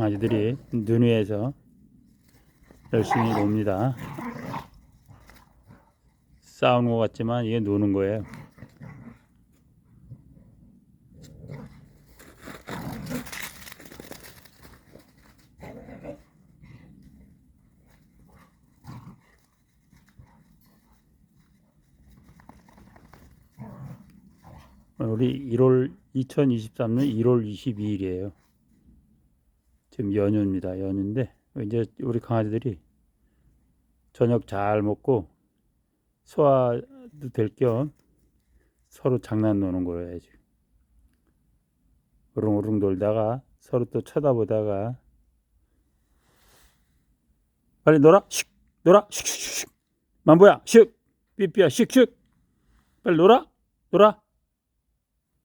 강아지들이 눈 위에서 열심히 놉니다. 싸우는 것 같지만 이게 노는 거예요. 우리 1월 2023년 1월 22일이에요. 지금 연휴입니다. 연휴인데 이제 우리 강아지들이 저녁 잘 먹고 소화도 될 겸 서로 장난 노는 거예요. 지금. 우릉우릉 놀다가 서로 또 쳐다보다가 빨리 놀아 슉 놀아 슉슉슉 만보야 슉 삐삐야 슉슉 빨리 놀아 놀아